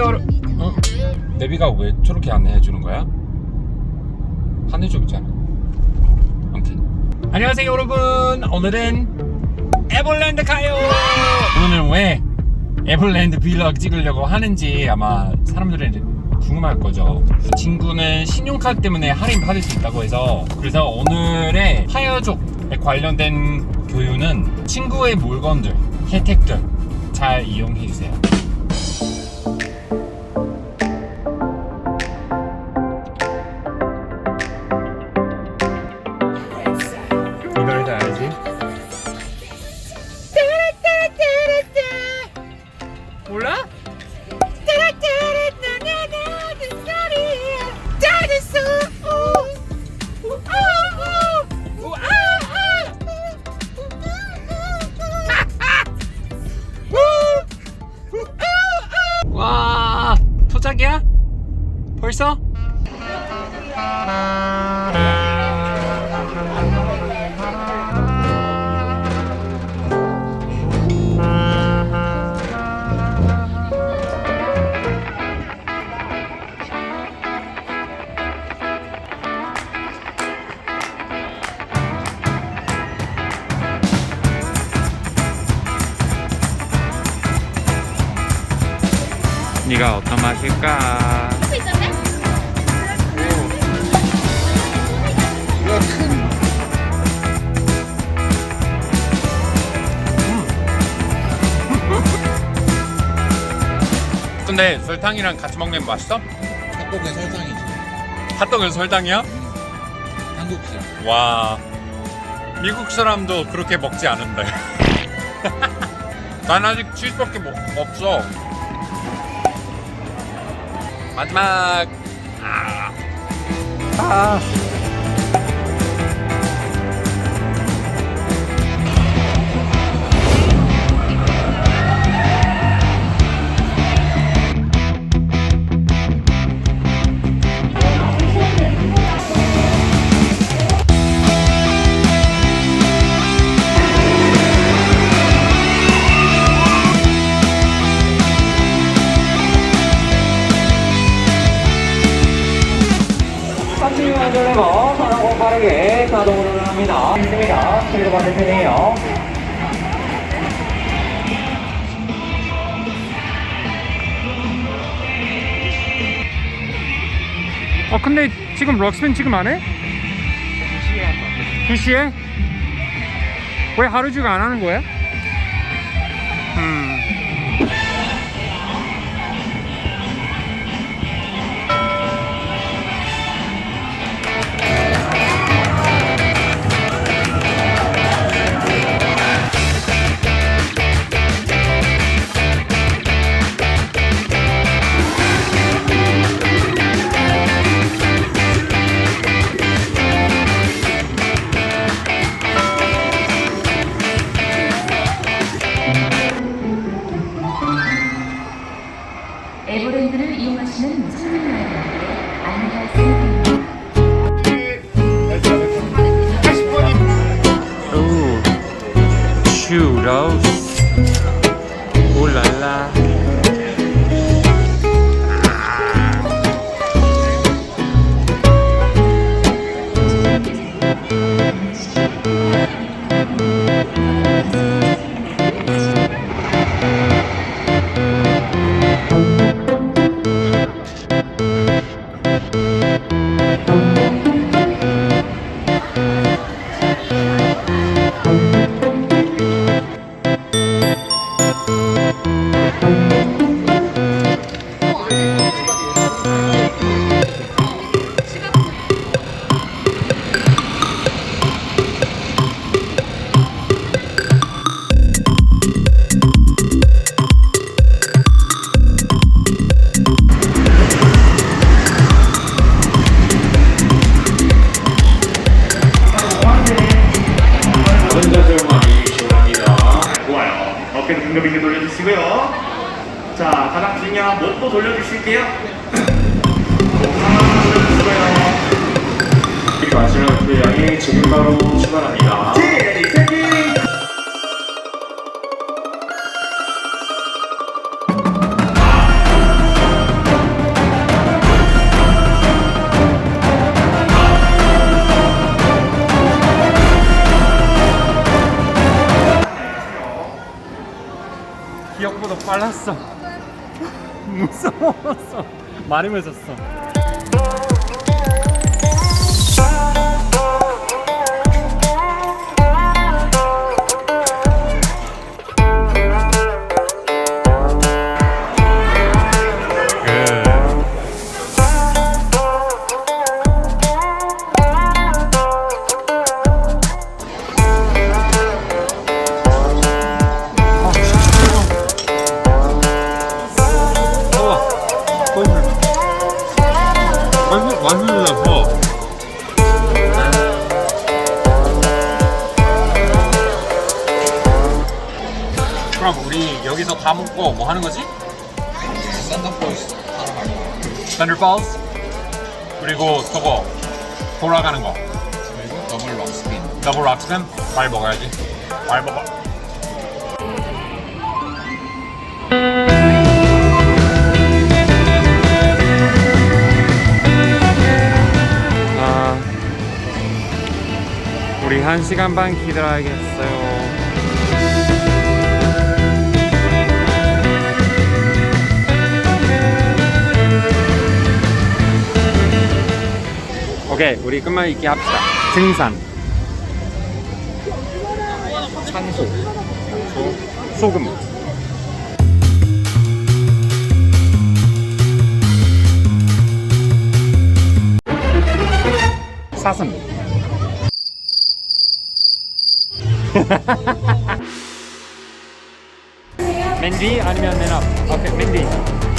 여러- 어? 내비가 왜 저렇게 안내해 주는 거야? 있잖아. 아무튼 안녕하세요 여러분. 오늘은 에벌랜드 가요. 오늘은 왜 에벌랜드 빌럭 찍으려고 하는지 아마 사람들이 궁금할 거죠. 친구는 신용카드 때문에 할인 받을 수 있다고 해서 그래서 오늘의 하여족에 관련된 교유는 친구의 물건들, 혜택들 잘 이용해 주세요. 맛일까? 근데 설탕이랑 같이 먹는 거 맛있어? 핫도그에 설탕이지. 핫도그 설탕이야? 한국 사람. 와 미국 사람도 그렇게 먹지 않은데 난 아직 치즈밖에 뭐, 없어 마지막 아. 안전레버 사랑고 빠르게 자동으로 합니다. 있습니다. 그리고 반대편이에요. 어 근데 지금 럭스맨 지금 안 해? 2시에? 왜 하루 주가 안 하는 거야? 음. 어깨도 빙글빙글 돌려주시고요. 자, 가장 중요한 목도 돌려주실게요. 목 하나 돌려주시고요. 그리고 안전한 여행이 지금 바로 출발합니다. 레디, 빨랐어. 무서웠어. 무서웠어. 우리 여기서 다 먹고 뭐 하는 거지? 썬더폴스. Thunderfalls 그리고 저거 돌아가는 거 그리고 더블 럭스핀. 더블 락스맨 빨리 먹어야지 빨리 먹어 아 우리 한 시간 반 기다려야겠어요 오케이 우리 끝말 잇기 합시다. 등산. 창소. 소금. 사슴. 맨디 아니면 맨앞 오케이 맨디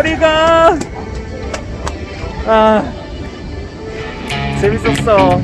머리가. 아 재밌었어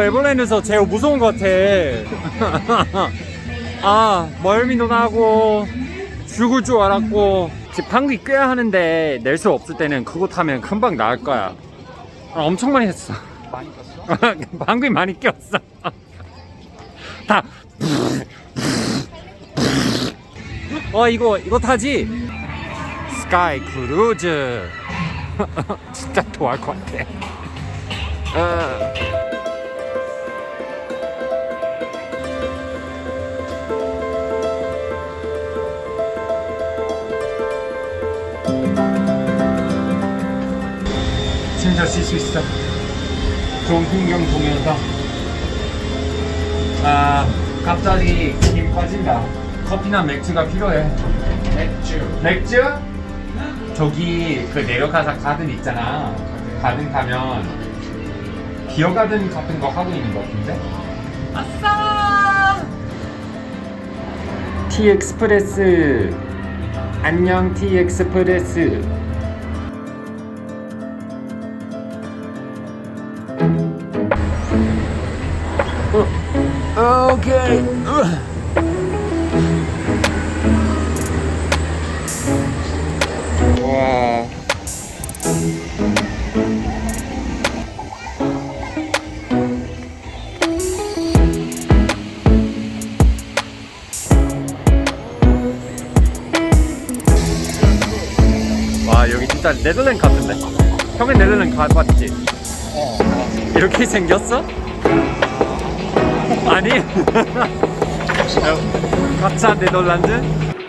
이거 에버랜드에서 제일 무서운 것 같아. 아 멀미도 나고 죽을 줄 알았고. 지금 방귀 껴야 하는데 낼 수 없을 때는 그거 타면 금방 나을 거야. 아, 엄청 많이 했어. 많이 꼈어? 방귀 많이 꼈어. 다. 어, 이거 이거 타지? 스카이 크루즈. 진짜 좋아할 것 같아. 어. 진짜 쉴수 있어. 좋은 풍경 보면서. 아, 갑자기 힘 빠진다. 커피나 맥주가 필요해. 맥주. 맥주? 저기 그 내려가서 가든 있잖아. 가든 가면 비어 가든 같은 거 하고 있는 거 같은데? 아싸! 티 엑스프레스. 안녕 티 엑스프레스. 오케이. 와. 와 여기 진짜 네덜란드 같은데. 형은 네덜란드 가봤지? 어. 이렇게 생겼어? 아니 가짜 네덜란드?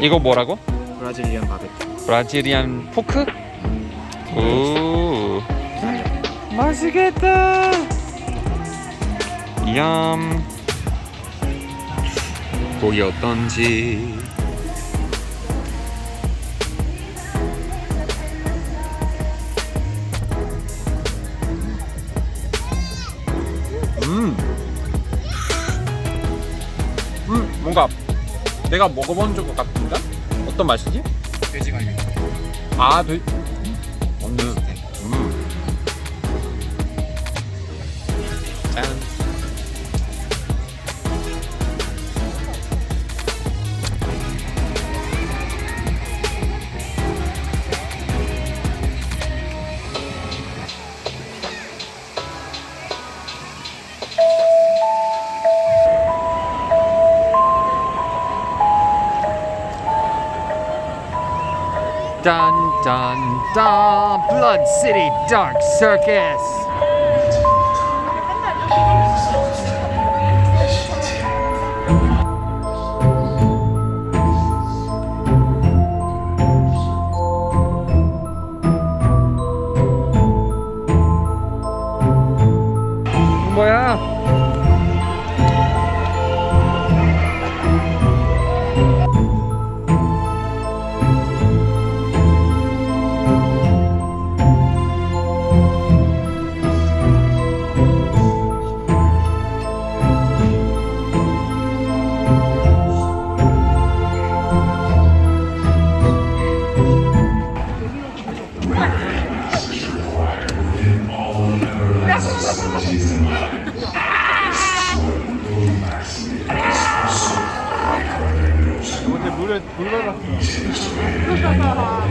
이거 뭐라고? 브라질리안 바베큐. 브라질리안 포크? 오 맛있겠다 얌 고기 어떤지 음. 음 뭔가 내가 먹어본 적 같은가? 어떤 맛이지? 돼지갈비. 아, 돼. Dun dun dun. Blood City Dark Circus